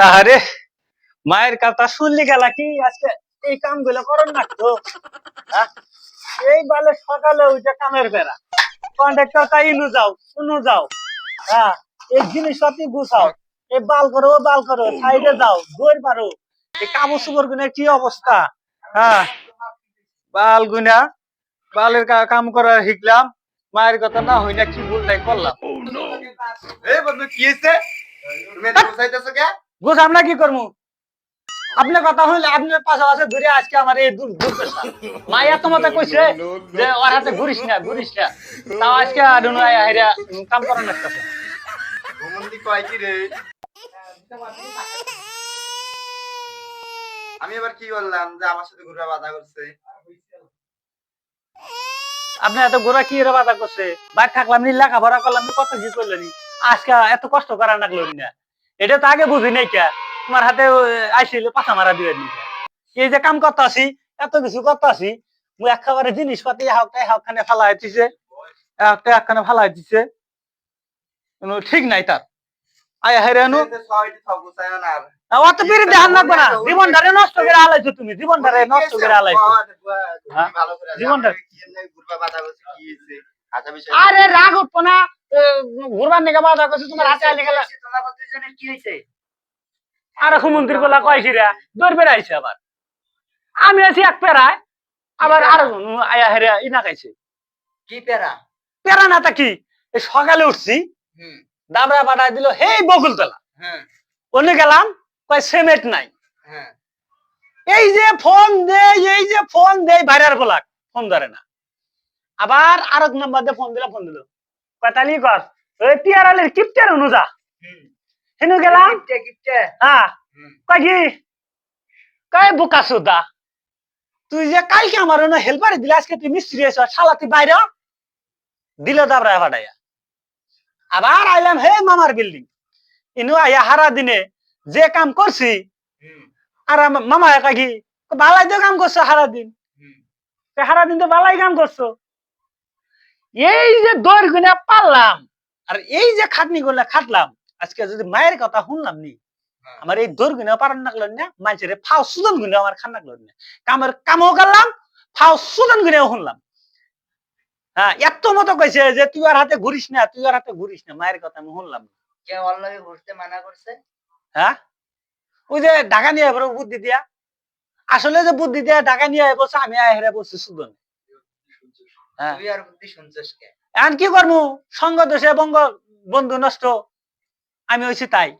আরে মায়ের কথা শুনলি গেলা কি? আজকে এই কামগুলো করেন না তো? এই বালে সকালে উঠে কামের বেড়া। কন্ট্রাক্টর তাই ইনু যাও শুনু যাও। হ্যাঁ এই জিনিসপাতি গুছাও। এই বাল করো বাল করো, সাইডে যাও, দৌড় পারো এই কাপড় সুপড় গুনে কি অবস্থা? হ্যাঁ বাল গুনা বালের কাম করা শিখলাম। মায়ের কথা না হই না কি ভুল নাই করলাম। এই বন্ধু, কি হয়েছে তুমি এটা বুঝাইতেছো কে? বুঝলাম না কি করব? আপনার কথা হইলে আপনার পাশাপাশি ঘুরে আজকে আমার এই দূর দূর তোমাতে কইছে যে ওর হাতে ঘুরিস না ঘুরিস না। তাও আজকে হেরা কাম করার না ভ্রমন্দি কয় কি রে? আমি এবার কি বললাম যে আমার সাথে ঘুরে বাধা করছে? আপনি এত গোড়া কি এর বাধা করছে? বাইর থাকলাম নি লেখাপড়া করলাম কত কি করলেনি আজকে এত কষ্ট করা লাগল না। এটা তো আগে বুঝি নাই কে। তোমার হাতে আইসিল পাছা মারা দিবেন নি এই যে কাম করতে আসি এত কিছু করতে আসি মু একেবারে জিনিসপাতি হাওকায় হাওখানে ফালাই দিছে। একটা একখানে ফালাই দিছে। ঠিক নাই তার। আয় গুছায় না। অত বেরি দেখান লাগবে না। জীবনটারে নষ্ট করে আলাইছো তুমি। জীবনটারে নষ্ট করে আলাইছো। হ্যাঁ? হয়েছে আচ্ছা আরে, রাগ উঠবো না। ঘুরবার নিকে বাধা করছে তোমার হাতে আলি গেলা তোমার দুইজনের কি হয়েছে আর গোলা দৌড় বেড়াইছে আবার। আমি আছি এক পেরায় আবার আর আয়া হেরা ইনা খাইছে। কি পেরা পেরা না তা কি? সকালে উঠছি হুম। দাবড়া দিল হে বকুলতলা। হ্যাঁ। ওনে গেলাম কয় সিমেন্ট নাই। হ্যাঁ। এই যে ফোন দে এই যে ফোন দে ভাইরার গোলাক ফোন ধরে না। আবার আর এক নাম্বার দিয়ে ফোন দিলে ফোন দিল। কয়তালি কর ওই টিয়ারালের কিপটার অনুজা। হেনু গেলাম হ্যাঁ কি? কয় বুকা সুদা তুই যে কালকে আমার অন্য হেল্পারে দিলে আজকে তুই মিস্ত্রি এসে শালা তুই বাইরে দিল দাবরা ফাটাইয়া আবার আইলাম হে মামার বিল্ডিং। ইনু আইয়া হারা দিনে যে কাম করছি আর মামা একা কি ভালাই তো কাম করছ সারা দিন। হুম। সারা দিন তো ভালাই কাম করছ এই যে দৌড় গুনে পারলাম। আর এই যে খাটনি গুলা খাটলাম আজকে যদি মায়ের কথা শুনলাম নি হ্যাঁ। আমার এই গুনে পারান লাগল না মানুষের ফাও সুদন গুনে আমার খান লাগল না। কামের কামও করলাম ফাও সুদন গুনেও শুনলাম। হ্যাঁ এত মতো কইছে যে তুই আর হাতে ঘুরিস না তুই আর হাতে ঘুরিস না মায়ের কথা আমি শুনলাম না। কে ঘুরতে মানা করছে? হ্যাঁ? ওই যে ঢাকা নিয়ে বুদ্ধি দিয়া। আসলে যে বুদ্ধি দিয়া ঢাকা নিয়ে বলছে আমি হেরে বলছি সুদন হ্যাঁ তুই আর বুদ্ধি শুনছিস কে এখন কি করব সঙ্গ দোষে বঙ্গ বন্ধু নষ্ট। আমি হয়েছি তাই।